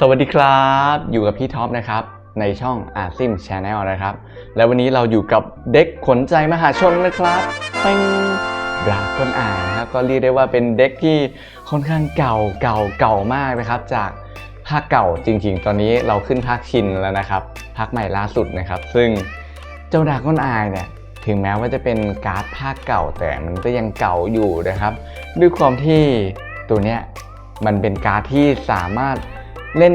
สวัสดีครับ อยู่กับพี่ท็อปนะครับ ในช่องอาซิมชาแนลนะครับ และวันนี้เราอยู่กับเด็กขนใจมหาชนนะครับเป็นดราก้อนอายนะครับก็เรียกได้ว่าเป็นเด็กที่ค่อนข้างเก่าเก่าเก่ามากนะครับ จากภาคเก่าจริงๆ ตอนนี้เราขึ้นภาคชินแล้วนะครับภาคใหม่ล่าสุดนะครับ ซึ่งเจ้าดราก้อนอายเนี่ยถึงแม้ว่าจะเป็นการ์ดภาคเก่าแต่มันก็ยังเก่าอยู่นะครับ ด้วยความที่ตัวเนี้ยมันเป็นการ์ดที่สามารถ เล่น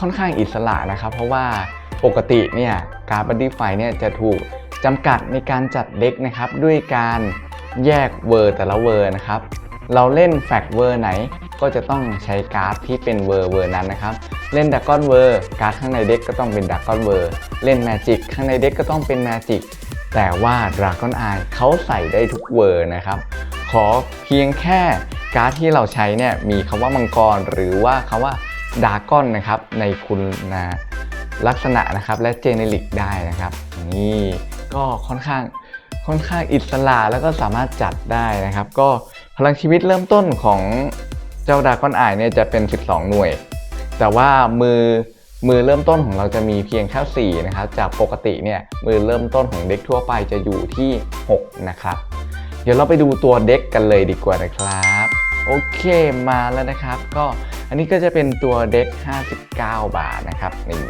ค่อนข้างอิสระนะครับ เพราะว่าปกติเนี่ยการ์ดบัดดี้ไฟเนี่ยจะถูกจำกัดในการจัดเด็กนะครับ ด้วยการแยกเวอร์แต่ละเวอร์นะครับ เราเล่นแฟกเวอร์ไหนก็จะต้องใช้การ์ดที่เป็นเวอร์เวอร์นั้นนะครับ เล่นดักก้อนเวอร์การ์ดข้างในเด็กก็ต้องเป็นดักก้อนเวอร์เล่นแมจิกข้างในเด็กก็ต้องเป็นแมจิกแต่ว่า Dragon Eye เขาใส่ได้ทุกเวอร์นะครับ ขอเพียงแค่การ์ดที่เราใช้เนี่ยมีคำว่ามังกรหรือว่าคำว่า ดากอนนะครับในคุณนะลักษณะนะครับและเจเนริกได้นะครับ นี่ก็ค่อนข้างค่อนข้างอิสระแล้วก็สามารถจัดได้นะครับ ก็พลังชีวิตเริ่มต้นของเจ้าดากอนอายเนี่ยจะเป็น 12 หน่วย แต่ว่ามือมือเริ่มต้นของเราจะมีเพียงแค่4นะครับจากปกติเนี่ยมือเริ่มต้นของเด็กทั่วไปจะอยู่ที่ 6 นะครับ เดี๋ยวเราไปดูตัวเด็กกันเลยดีกว่านะครับ โอเคมาแล้วนะครับก็ นนี้ก็จะเป็นตัวเด็ก59 บาทนะครับนี่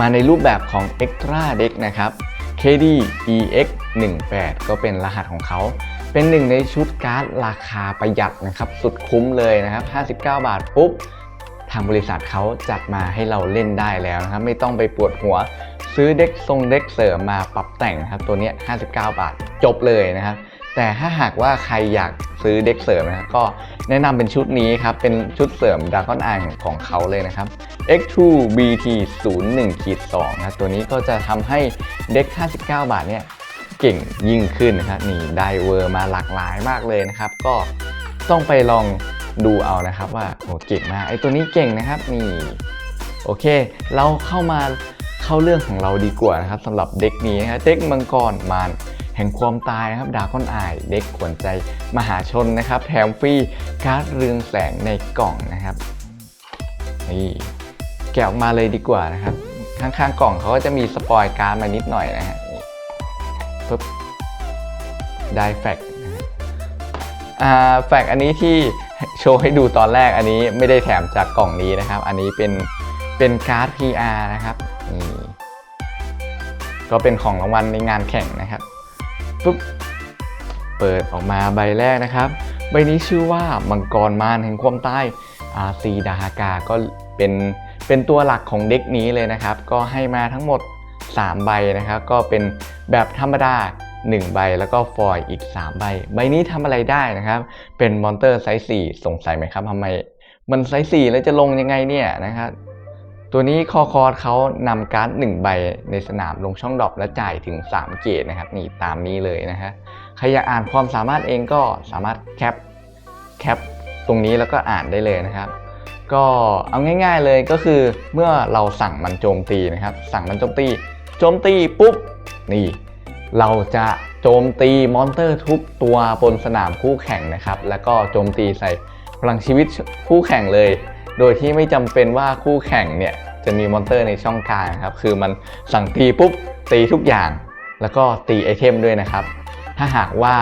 มาในรูปแบบของ Extra Deck นะครับ KD EX 18ก็เป็นรหัสของเขา เป็นหนึ่งในชุดการ์ดราคาประหยัดนะครับ สุดคุ้มเลยนะครับ 59 บาทปุ๊บ ทางบริษัทเขาจัดมาให้เราเล่นได้แล้วนะครับ ไม่ต้องไปปวดหัว ซื้อเด็กทรงเด็กเสริมมาปรับแต่งนะครับ ตัวนี้59 บาทจบเลยนะครับ แต่ถ้าหากว่าใครอยากซื้อเด็กเสริมนะครับก็แนะนำเป็นชุดนี้ครับ เป็นชุดเสริมด r a ก้อนอายของเขาเลยนะครับ X2 BT 01ขีด2นะครับตัวนี้ก็จะทำให้เด็ก 59 บาทเนี่ยเก่งยิ่งขึ้นนะครับนี่ได้เวอร์มาหลากหลายมากเลยนะครับ ก็ต้องไปลองดูเอานะครับว่าโอ้เก่งมากไอตัวนี้เก่งนะครับนี่โอเค เราเข้ามาเข้าเรื่องของเราดีกว่านะครับสำหรับเด็กนี้นะครับเด็กมังกรมาร แห่งความตายนะครับดาก้อนอายเด็กขวัญใจมหาชนนะครับ แถมฟรีการ์ดเรืองแสงในกล่องนะครับนี่แกะออกมาเลยดีกว่านะครับ ข้างๆกล่องเขาก็จะมีสปอยการ์ดมานิดหน่อยนะฮะปึ๊บได้แฟกอ่าแฟกอันนี้ที่โชว์ให้ดูตอนแรกอันนี้ไม่ได้แถมจากกล่องนี้นะครับ อันนี้เป็นเป็นการ์ด PR นะครับนี่ก็เป็นของรางวัลในงานแข่งนะครับ ปุ๊บเปิดออกมาใบแรกนะครับ ใบนี้ชื่อว่ามังกรมารแห่งความตายอาซีดาฮากาก็เป็นเป็นตัวหลักของเด็กนี้เลยนะครับ ก็ให้มาทั้งหมด 3 ใบนะครับ ก็เป็นแบบธรรมดา 1 ใบแล้วก็ฟอยอีก 3 ใบ ใบนี้ทำอะไรได้นะครับ เป็นมอนเตอร์ไซส์4สงสัยไหมครับทำไมมันไซส์4แล้วจะลงยังไงเนี่ยนะครับ ตัวนี้คอคอร์ดเขานำการ์ด1ใบในสนามลงช่องดรอปและจ่ายถึง 3 เกตนะครับนี่ตามนี้เลยนะฮะใครอยากอ่านความสามารถเองก็สามารถแคปแคปตรงนี้แล้วก็อ่านได้เลยนะครับ ก็เอาง่าย ๆเลยก็คือเมื่อเราสั่งมันโจมตีนะครับ สั่งมันโจมตีโจมตีปุ๊บนี่ เราจะโจมตีมอนเตอร์ทุกตัวบนสนามคู่แข่งนะครับ แล้วก็โจมตีใส่พลังชีวิตคู่แข่งเลย โดยที่ไม่จำเป็นว่าคู่แข่งเนี่ยจะมีมอนเตอร์ในช่องกลางครับคือมันสั่งตีปุ๊บตีทุกอย่าง แล้วก็ตีไอเทมด้วยนะครับ ถ้าหากว่า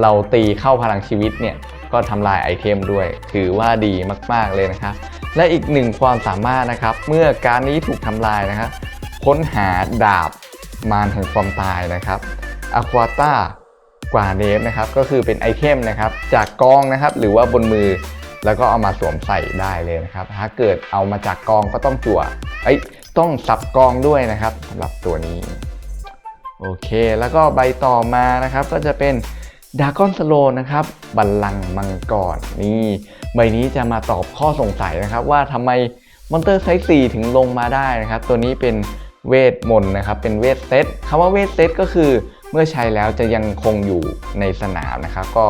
เราตีเข้าพลังชีวิตเนี่ยก็ทำลายไอเทมด้วย ถือว่าดีมาก ๆ เลยนะครับ และอีกหนึ่งความสามารถนะครับ เมื่อการนี้ถูกทำลายนะครับ ค้นหาดาบมารแห่งความตายนะครับอควาต้ากว่าเนฟนะครับ ก็คือเป็นไอเทมนะครับ จากกองนะครับ หรือว่าบนมือ แล้วก็เอามาสวมใส่ได้เลยนะครับ ถ้าเกิดเอามาจากกองก็ต้องจั่วเอ้ยต้องสับกองด้วยนะครับสำหรับตัวนี้โอเค แล้วก็ใบต่อมานะครับก็จะเป็นดากอนสโลนะครับบัลลังก์มังกรนี่ใบนี้จะมาตอบข้อสงสัยนะครับ ว่าทำไมมอนเตอร์ไซส์4ถึงลงมาได้นะครับ ตัวนี้เป็นเวทมนต์นะครับ เป็นเวทเซตคำว่าเวทเซตก็คือเมื่อใช้แล้วจะยังคงอยู่ในสนามนะครับ ก็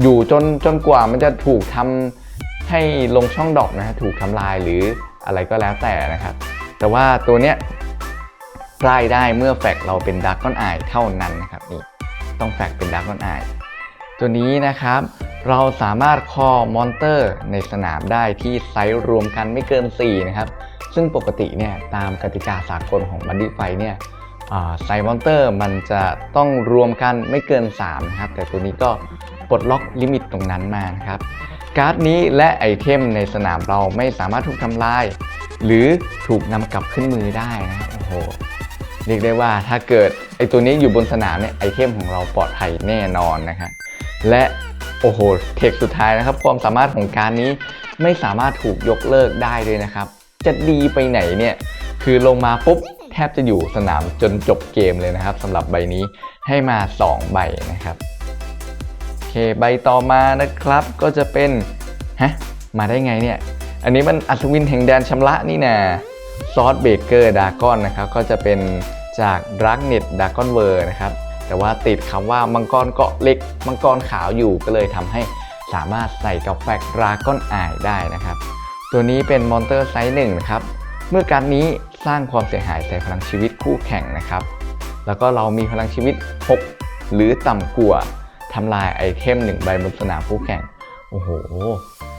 อยู่จนจนกว่ามันจะถูกทำให้ลงช่องดอกนะฮะถูกทำลายหรืออะไรก็แล้วแต่นะครับ แต่ว่าตัวเนี้ยพลายได้เมื่อแฟกเราเป็นด r ร์กอนอายเท่านั้นนะครับนี่ต้องแฟกเป็นด r ร์กอนอายตัวนี้นะครับ เราสามารถคอมอนเตอร์ในสนามได้ที่ไซส์รวมกันไม่เกิน 4 นะครับ ซึ่งปกติเนี่ยตามกติกาสากลของบันดี้ไฟเนี่ยไซส์มอนเตอร์มันจะต้องรวมกันไม่เกิน 3 นะครับ แต่ตัวนี้ก็ ปลดล็อกลิมิตตรงนั้นมานะครับ การ์ดนี้และไอเทมในสนามเราไม่สามารถถูกทำลาย หรือถูกนำกลับขึ้นมือได้นะโอ้โหเรียกได้ว่าถ้าเกิดไอตัวนี้อยู่บนสนามเนี่ยไอเทมของเราปลอดภัยแน่นอนนะครับและโอ้โหเทคสุดท้ายนะครับ ความสามารถของการนี้ไม่สามารถถูกยกเลิกได้ด้วยนะครับ จะดีไปไหนเนี่ยคือลงมาปุ๊บแทบจะอยู่สนามจนจบเกมเลยนะครับสำหรับใบนี้ให้มา 2 ใบนะครับ ใบต่อมานะครับ ก็จะเป็น ฮะ มาได้ไงเนี่ย อันนี้มันอัศวินแห่งแดนชำระนี่นะซอสเบเกอร์ดากอนนะครับ ก็จะเป็นจากรักเน็ตดากอนเวอร์นะครับ แต่ว่าติดคำว่ามังกรเกาะเล็ก มังกรขาวอยู่ก็เลยทำให้สามารถใส่กับแฟกดราก้อนอายได้นะครับ ตัวนี้เป็นมอนเตอร์ไซส์หนึ่งนะครับ เมื่อการนี้สร้างความเสียหายใส่พลังชีวิตคู่แข่งนะครับ แล้วก็เรามีพลังชีวิต 6 หรือต่ำกว่า ทำลายไอเทม1ใบบนสนามคู่แข่ง โอ้โห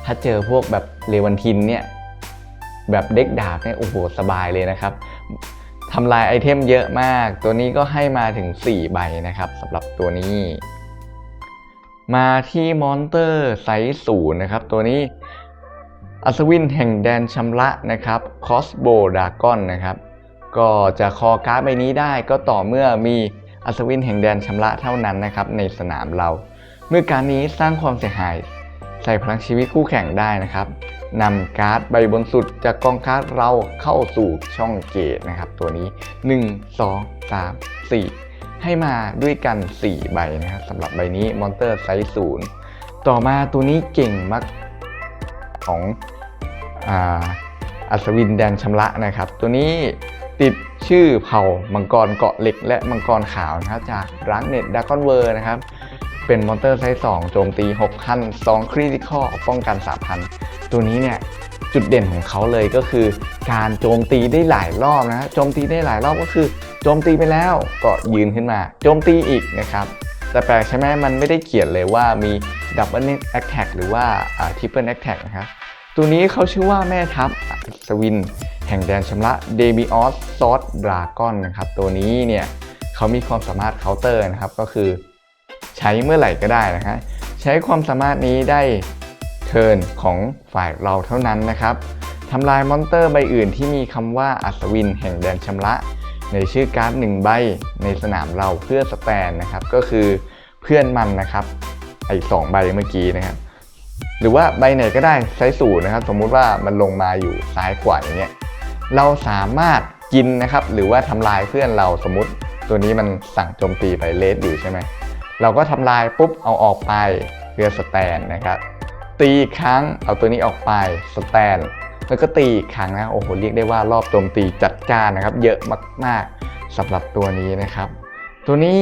ถ้าเจอพวกแบบเลวันทินเนี่ย แบบเด็กดาบเนี่ย โอ้โห สบายเลยนะครับทำลายไอเทมเยอะมาก ตัวนี้ก็ให้มาถึง 4 ใบนะครับสำหรับตัวนี้ มาที่มอนเตอร์ไซส์ศูนย์นะครับ ตัวนี้อัศวินแห่งแดนชำระนะครับคอสโบดากอนนะครับ ก็จะคอการ์ดใบนี้ได้ก็ต่อเมื่อมี อัศวินแห่งแดนชำระเท่านั้นนะครับในสนามเรา เมื่อการนี้สร้างความเสียหาย ใส่พลังชีวิตคู่แข่งได้นะครับนำการ์ดใบบนสุดจากกองการ์ดเราเข้าสู่ช่องเกตนะครับ ตัวนี้ 1 2 3 4 ให้มาด้วยกัน 4 ใบนะครับสำหรับใบนี้มอนเตอร์ไซส์ศูนย์ต่อมาตัวนี้เก่งมากของอ,อัศวินแดนชำระนะครับ ตัวนี้ติด ชื่อเผ่ามังกรเกาะเหล็ก และมังกรขาวนะครับจากรังเน็ตดากอนเวอร์นะครับ เป็นมอนเตอร์ไซส์2โจมตี6,000 2คริติคอลป้องกัน3,000 ตัวนี้เนี่ยจุดเด่นของเขาเลยก็คือ การโจมตีได้หลายรอบนะโจมตีได้หลายรอบก็คือ โจมตีไปแล้วก็ยืนขึ้นมา โจมตีอีกนะครับแต่แปลกใช่ไหมมันไม่ได้เขียนเลยว่ามีดับเบิลแอคแท็กหรือว่าทริปเปิลแอคแท็กนะครับตัวนี้เขาชื่อว่าแม่ทัพอัศวิน แห่งแดนชำระเดบิออสซอสดราก้อนนะครับตัวนี้เนี่ยเขามีความสามารถเคาน์เตอร์นะครับก็คือใช้เมื่อไหร่ก็ได้นะฮะใช้ความสามารถนี้ได้เทิร์นของฝ่ายเราเท่านั้นนะครับทำลายมอนเตอร์ใบอื่นที่มีคำว่าอัศวินแห่งแดนชำระ ในชื่อการ์ดหนึ่งใบในสนามเราเพื่อสแตนนะครับก็คือเพื่อนมันนะครับไอ้สองใบเมื่อกี้นะครับหรือว่าใบไหนก็ได้ไซส์ศูนย์นะครับ สมมุติว่ามันลงมาอยู่ซ้ายขวาอย่างเงี้ย เราสามารถกินนะครับหรือว่าทำลายเพื่อนเราสมมติตัวนี้มันสั่งโจมตีไปเลสอยู่ใช่ไหมเราก็ทำลายปุ๊บเอาออกไปเพื่อสแตนนะครับตีอีกครั้งเอาตัวนี้ออกไปสแตนแล้วก็ตีอีกครั้งนะโอ้โหเรียกได้ว่ารอบโจมตีจัดจ้านนะครับ เยอะมากๆสำหรับตัวนี้นะครับ ตัวนี้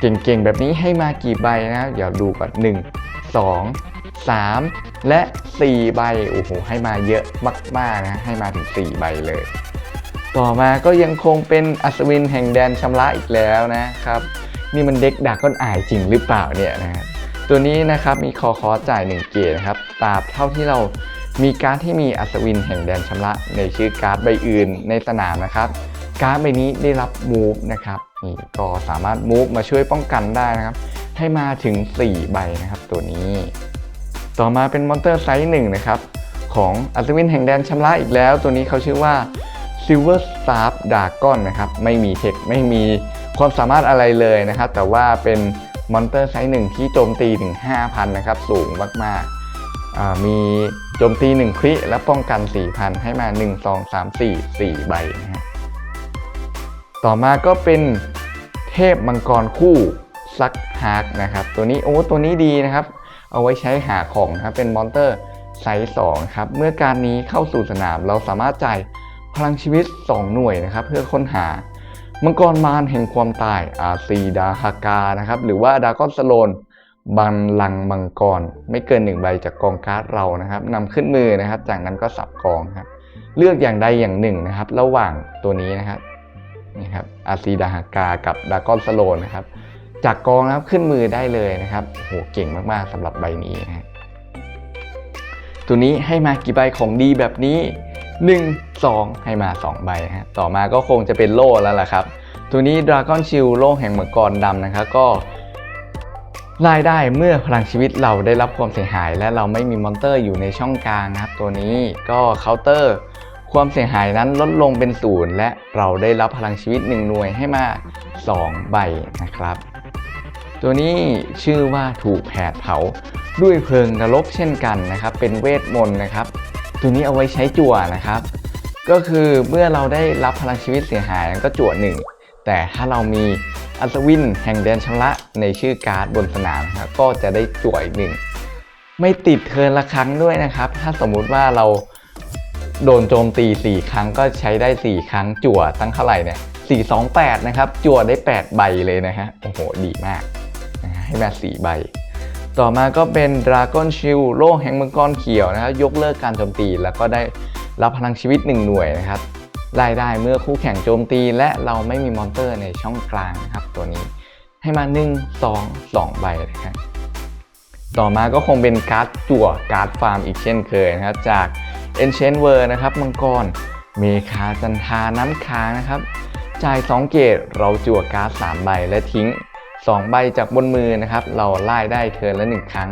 เก่งๆแบบนี้ให้มากี่ใบนะเดี๋ยวดูก่อน1 2 3 และ 4 ใบ โอ้โห ให้มาเยอะมากๆนะ ให้มาถึง 4 ใบเลย ต่อมาก็ยังคงเป็นอัศวินแห่งแดนชำระอีกแล้วนะครับ นี่มันเด็กดักก้อนอายจริงหรือเปล่าเนี่ยนะตัวนี้นะครับมีคอคอจ่าย 1 เกตนะครับตราบเท่าที่เรามีการ์ดที่มีอัศวินแห่งแดนชำระ ในชื่อการ์ดใบอื่นในสนามนะครับ การ์ดใบนี้ได้รับมูฟนะครับนี่ก็สามารถมูฟมาช่วยป้องกันได้นะครับ ให้มาถึง 4 ใบนะครับตัวนี้ ต่อมาเป็นมอนเตอร์ไซส์หนึ่งนะครับ ของอัศวินแห่งแดนชำระอีกแล้ว ตัวนี้เขาชื่อว่า Silver Star Dragon นะครับ ไม่มีเทคไม่มีความสามารถอะไรเลยนะครับ แต่ว่าเป็นมอนเตอร์ไซส์หนึ่งที่โจมตีถึง 5,000 นะครับ สูงมากๆ มีโจมตี 1 คริและป้องกัน 4,000 ให้มา 1 2 3 4 4 ใบนะฮะต่อมาก็เป็นเทพมังกรคู่ซักฮาร์กนะครับ ตัวนี้โอ้ตัวนี้ดีนะครับ เอาไว้ใช้หาของนะครับเป็นมอนเตอร์ไซส์2ครับเมื่อการนี้เข้าสู่สนามเราสามารถจ่ายพลังชีวิต 2 หน่วยนะครับเพื่อค้นหามังกรมารแห่งความตายอาซีดาฮากานะครับหรือว่าดากอนสโลนบังลังมังกร ไม่เกิน1ใบจากกองการ์ดเรานะครับนำขึ้นมือนะครับ จากนั้นก็สับกองครับเลือกอย่างใดอย่างหนึ่งนะครับ ระหว่างตัวนี้นะครับนี่ครับอาซีดาฮากากับดากอนสโลนนะครับ จากกองนะครับขึ้นมือได้เลยนะครับโหเก่งมากๆสำหรับใบนี้นะฮะตัวนี้ให้มากี่ใบของดีแบบนี้ 1 2 ให้มา 2 ใบฮะต่อมาก็คงจะเป็นโล่แล้วล่ะครับ ตัวนี้ Dragon Shield โล่แห่งมังกรดำนะครับก็รายได้เมื่อพลังชีวิตเราได้รับความเสียหาย และเราไม่มีมอนเตอร์อยู่ในช่องกลางนะครับ ตัวนี้ก็เคาน์เตอร์ความเสียหายนั้นลดลงเป็นศูนย์และเราได้รับพลังชีวิต1หน่วยให้มา 2 ใบนะครับ ตัวนี้ชื่อว่าถูกแผดเผาด้วยเพลิงนรกเช่นกันนะครับ เป็นเวทมนต์นะครับ ตัวนี้เอาไว้ใช้จั่วนะครับ ก็คือเมื่อเราได้รับพลังชีวิตเสียหายก็จั่วหนึ่งแต่ถ้าเรามีอัศวินแห่งแดนชำระในชื่อการ์ดบนสนามนะครับก็จะได้จั่วอีกหนึ่งไม่ติดเทินละครั้งด้วยนะครับ ถ้าสมมุติว่าเราโดนโจมตี 4 ครั้งก็ใช้ได้ 4 ครั้งจั่วตั้งเท่าไหร่เนี่ย4 2 8 นะครับ จั่วได้ 8 ใบเลยนะฮะ โอ้โห ดีมาก ให้แมา4ใบ ต่อมาก็เป็น Dragon Shield โล่แห่งมังกรเขียวนะครับยกเลิกการโจมตี แล้วก็ได้รับพลังชีวิต 1 หน่วยนะครับรายได้เมื่อคู่แข่งโจมตี และเราไม่มีมอนเตอร์ในช่องกลางนะครับ ตัวนี้ให้มา 1 2 2 ใบนะครับต่อมาก็คงเป็นการ์ดจั่วการ์ดฟาร์มอีกเช่นเคยนะครับ จาก Ancient World นะครับมังกรเมคาจันทาน้ำค้างนะครับ จ่าย 2 เกตเราจั่วการ์ด3ใบและทิ้ง 2 ใบจากบนมือนะครับ เราไล่ได้เทิร์นละ 1 ครั้ง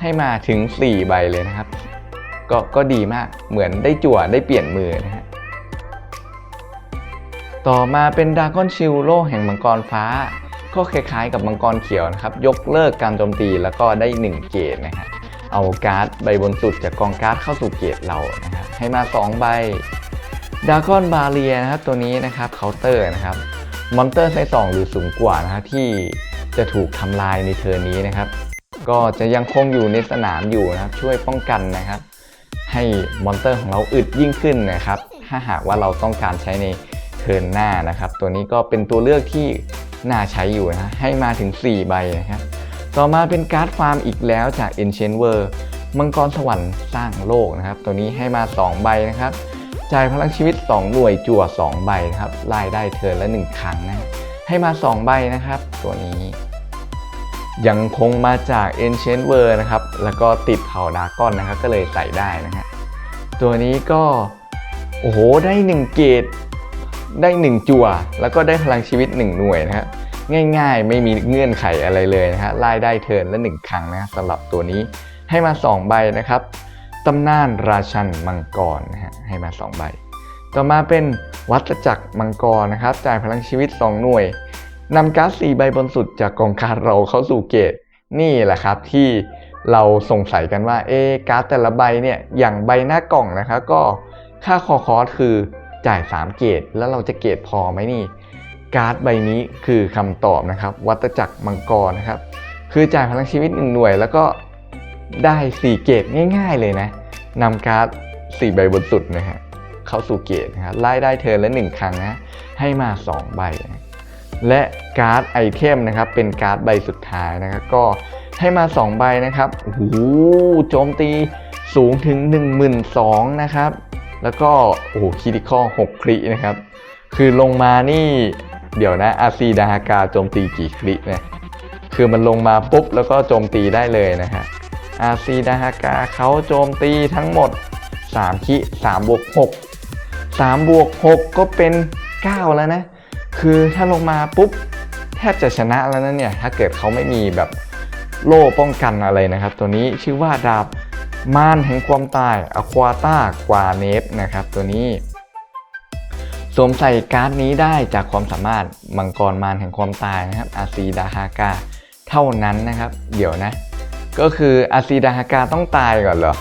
ให้มาถึง 4 ใบเลยนะครับ ก็ก็ดีมากเหมือนได้จั่วได้เปลี่ยนมือนะฮะต่อมาเป็นดากอนชิลโลแห่งมังกรฟ้า ก็คล้ายๆกับมังกรเขียวนะครับ ยกเลิกการโจมตีแล้วก็ได้ 1 เกตนะฮะเอาการ์ดใบบนสุดจากกองการ์ดเข้าสู่เกตเรานะฮะให้มา 2 ใบดากอนบาเรียนะครับตัวนี้นะครับเคาน์เตอร์นะครับมอนเตอร์ไซส์2หรือสูงกว่านะครับที่ จะถูกทำลายในเทอร์นี้นะครับ ก็จะยังคงอยู่ในสนามอยู่นะครับ ช่วยป้องกันนะครับ ให้มอนเตอร์ของเราอึดยิ่งขึ้นนะครับ ถ้าหากว่าเราต้องการใช้ในเทิร์นหน้านะครับ ตัวนี้ก็เป็นตัวเลือกที่น่าใช้อยู่นะให้มาถึง 4 ใบนะครับ ต่อมาเป็นการ์ดฟาร์มอีกแล้วจาก Ancient World มังกรสวรรค์สร้างโลกนะครับ ตัวนี้ให้มา 2 ใบนะครับจ่ายพลังชีวิต 2 หน่วยจั่ว 2 ใบนะครับไล่ได้เทิร์นละ 1 ครั้งนะ ให้มา 2 ใบนะครับ ตัวนี้ ยังคงมาจาก Ancient World นะครับ แล้วก็ติดเผ่าดากอนนะครับ ก็เลยใส่ได้นะฮะ ตัวนี้ก็ โอ้โห ได้ 1 เกตได้ 1 จั่ว แล้วก็ได้พลังชีวิต 1 หน่วยนะครับง่ายๆ ไม่มีเงื่อนไขอะไรเลยนะฮะไล่ได้เทิร์นละ 1 ครั้งนะสำหรับตัวนี้ให้มา 2 ใบนะครับตำนานราชันมังกรนะฮะให้มา 2 ใบ ต่อมาเป็นวัตจักรมังกรนะครับ จ่ายพลังชีวิต 2 หน่วย นำการ์ด4ใบบนสุดจากกองการ์เราเข้าสู่เกตนี่แหละครับที่เราสงสัยกันว่า เอะการ์ดแต่ละใบเนี่ยอย่างใบหน้ากล่องนะครับก็ค่าคอคอร์สคือจ่าย 3 เกตแล้วเราจะเกตพอไหมนี่การ์ดใบนี้คือคำตอบนะครับ วัตจักรมังกรนะครับ คือจ่ายพลังชีวิต 1 หน่วย แล้วก็ได้ 4 เกตง่าย ๆ เลยนะนำการ์ด4ใบบนสุดนะฮะเข้าสู่เกตนะครับไล่ได้เทิร์นละ 1 ครั้งนะให้มา 2 ใบนะ และการ์ดไอเทมนะครับ เป็นการ์ดใบสุดท้ายนะครับ ก็ให้มา 2 ใบนะครับโอ้โหโจมตีสูงถึง 12,000นะครับ แล้วก็ โอ้โหคิดิคอ6คลินะครับ คือลงมานี่ เดี๋ยวนะอาซีดาฮากาโจมตีกี่คลิเนี่ยคือมันลงมาปุ๊บแล้วก็โจมตีได้เลยนะฮะอาซีดาฮากาเขาโจมตีทั้งหมด 3คิ3บวก6 3บวก6ก็เป็น 9 แล้วนะ คือถ้าลงมาปุ๊บแทบจะชนะแล้วนะเนี่ยถ้าเกิดเขาไม่มีแบบโล่ป้องกันอะไรนะครับ ตัวนี้ชื่อว่าดาบมารแห่งความตายอควาต้ากวาเนฟนะครับ ตัวนี้สวมใส่การ์ดนี้ได้จากความสามารถมังกรมารแห่งความตายนะครับอาซีดาฮากาเท่านั้นนะครับ เดี๋ยวนะ ก็คืออาซีดาฮากาต้องตายก่อนเหรอ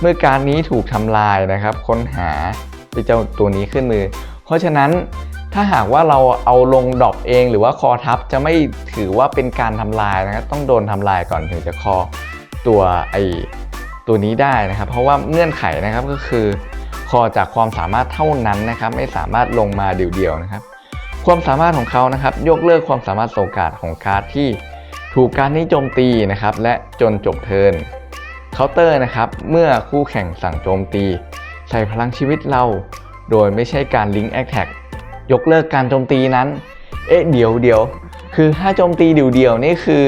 เมื่อการนี้ถูกทำลายนะครับ ค้นหาไปเจ้าตัวนี้ขึ้นมือ เพราะฉะนั้น ถ้าหากว่าเราเอาลงดรอปเองหรือว่าคอทับจะไม่ถือว่าเป็นการทำลายนะครับต้องโดนทำลายก่อนถึงจะคอตัวไอตัวนี้ได้นะครับ เพราะว่าเงื่อนไขนะครับก็คือ คอจากความสามารถเท่านั้นนะครับ ไม่สามารถลงมาเดี่ยวๆนะครับ ความสามารถของเขานะครับ ยกเลิกความสามารถโซกาดของการ์ดที่ถูกการนี้โจมตีนะครับ และจนจบเทิร์นเคาน์เตอร์นะครับ เมื่อคู่แข่งสั่งโจมตี ใส่พลังชีวิตเรา โดยไม่ใช่การลิงก์แอคแท็ก ยกเลิกการโจมตีนั้น เอ๊ะเดี๋ยวเดี๋ยวคือถ้าโจมตีเดี่ยวๆนี่คือ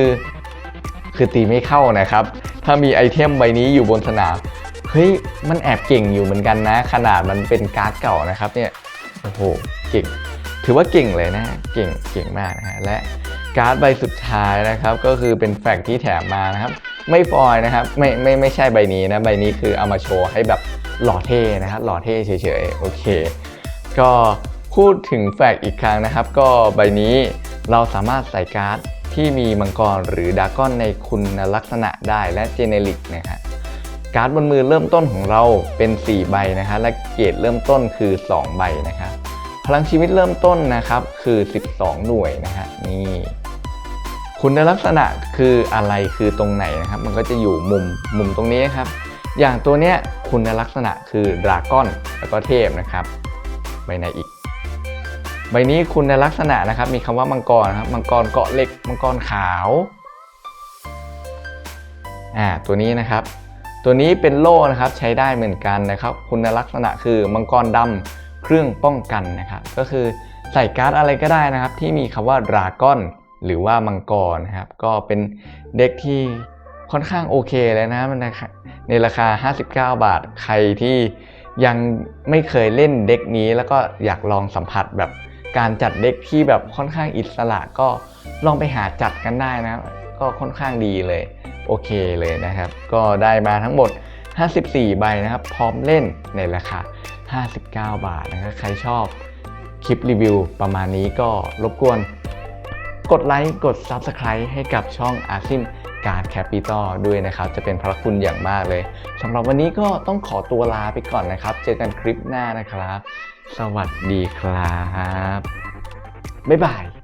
คือตีไม่เข้านะครับ ถ้ามีไอเทมใบนี้อยู่บนสนามเฮ้ยมันแอบเก่งอยู่เหมือนกันนะ ขนาดมันเป็นการ์ดเก่านะครับเนี่ยโอ้โหเก่งถือว่าเก่งเลยนะเก่งเก่งมากนะฮะและการ์ดใบสุดท้ายนะครับ ก็คือเป็นแฟกที่แถมมานะครับ ไม่ฟอยนะครับไม่ไม่ไม่ใช่ใบนี้นะใบนี้คือเอามาโชว์ให้แบบหล่อเท่นะครับหล่อเท่เฉยๆโอเค ก็ พูดถึงแฟกอีกครั้งนะครับ ก็ใบนี้เราสามารถใส่การ์ดที่มีมังกรหรือดาก้อนในคุณลักษณะได้และเจเนริกนะฮะการ์ดบนมือเริ่มต้นของเราเป็น 4 ใบนะฮะและเกรดเริ่มต้นคือ 2 ใบนะครับพลังชีวิตเริ่มต้นนะครับคือ 12 หน่วยนะฮะนี่คุณลักษณะคืออะไรคือตรงไหนนะครับ มันก็จะอยู่มุมมุมตรงนี้นะครับ อย่างตัวเนี้ยคุณลักษณะคือดราก้อนแล้วก็เทพนะครับใบไหนอีก ใบนี้คุณลักษณะนะครับ มีคำว่ามังกรนะครับมังกรเกาะเหล็กมังกรขาวอ่าตัวนี้นะครับ ตัวนี้เป็นโล่นะครับใช้ได้เหมือนกันนะครับ คุณลักษณะคือมังกรดำเครื่องป้องกันนะครับก็คือใส่การ์ดอะไรก็ได้นะครับ ที่มีคำว่าดราก้อนหรือว่ามังกรนะครับ ก็เป็นเด็กที่ค่อนข้างโอเคเลยนะมันราคาในราคา 59 บาท ใครที่ยังไม่เคยเล่นเด็กนี้แล้วก็อยากลองสัมผัสแบบ การจัดเด็กที่แบบค่อนข้างอิสระก็ลองไปหาจัดกันได้นะก็ค่อนข้างดีเลย โอเคเลยนะครับ ก็ได้มาทั้งหมด 54 ใบนะครับ พร้อมเล่นในราคา 59 บาทนะครับใครชอบคลิปรีวิวประมาณนี้ก็รบกวน กดไลค์กด Subscribe ให้กับช่องอาซิมการแคปิตอลด้วยนะครับ จะเป็นพระคุณอย่างมากเลยสำหรับวันนี้ก็ต้องขอตัวลาไปก่อนนะครับ เจอกันคลิปหน้านะครับ สวัสดีครับ บ๊ายบาย